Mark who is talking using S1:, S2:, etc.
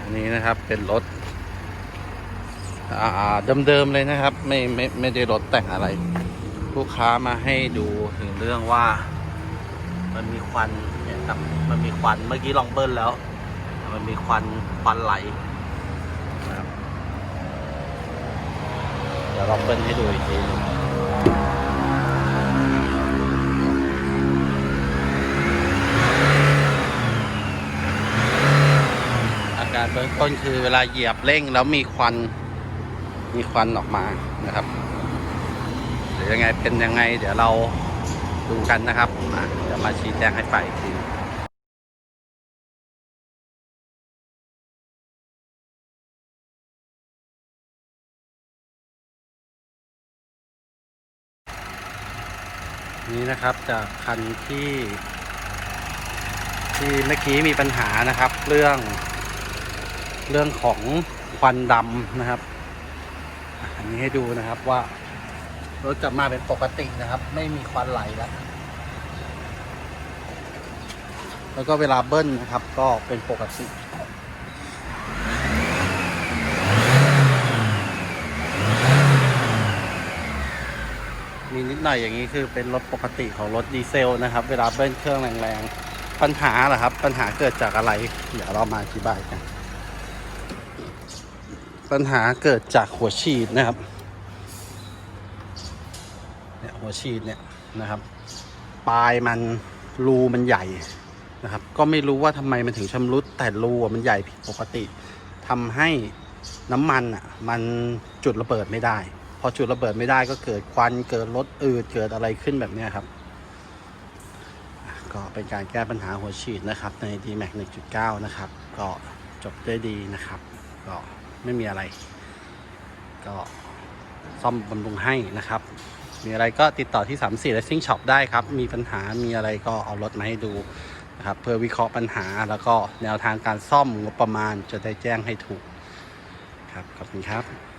S1: อันนี้นะครับเป็นรถเดิมๆเลยนะครับ ไม่ไม่ไม่ได้รถแต่งอะไร ลูกค้ามาให้ดูถึงเรื่องว่า มันมีควันเนี่ยครับมันมีควันเมื่อกี้ลองเบิ้ลแล้ว มันมีควันควันไหลนะครับเดี๋ยวลองเบิ้ลให้ดูอีกทีนึง การเบื้องต้นคือเวลาเหยียบเร่งแล้วมีควันมีควันออกมานะครับหรือยังไงเป็นยังไง เดี๋ยวเราดูกันนะครับอะเดี๋ยวมาชี้แจงให้ฝ่ายอีกทีนี้นะครับจากคันที่ ที่เมื่อกี้มีปัญหานะครับ เรื่อง เรื่องของควันดำนะครับ อันนี้ให้ดูนะครับว่ารถกลับมาเป็นปกตินะครับ ไม่มีควันไหลแล้วแล้วก็เวลาเบิ้ลนะครับ ก็เป็นปกติมีนิดหน่อยอย่างนี้คือเป็นรถปกติของรถดีเซลนะครับ เวลาเบิ้ลเครื่องแรงๆ ปัญหาเหรอครับ ปัญหาเกิดจากอะไร เดี๋ยวเรามาอธิบายกัน ปัญหาเกิดจากหัวฉีดนะครับเนี่ยหัวฉีดเนี่ยนะครับ ปลายมันรูมันใหญ่นะครับ ก็ไม่รู้ว่าทำไมมันถึงชำรุด แต่รูมันใหญ่ผิดปกติทำให้น้ำมันอะมันจุดระเบิดไม่ได้ พอจุดระเบิดไม่ได้ก็เกิดควันเกิดรถอืดเกิดอะไรขึ้นแบบเนี้ครับ ก็เป็นการแก้ปัญหาหัวฉีดนะครับใน D-Max 1.9 นะครับ ก็จบได้ดีนะครับ ก็ ไม่มีอะไร ก็ซ่อมบำรุงให้นะครับ มีอะไรก็ติดต่อที่ 34 Racing Shop ได้ครับ มีปัญหามีอะไรก็เอารถมาให้ดูนะครับเพื่อวิเคราะห์ปัญหาแล้วก็แนวทางการซ่อมงบประมาณจะได้แจ้งให้ถูกครับขอบคุณครับ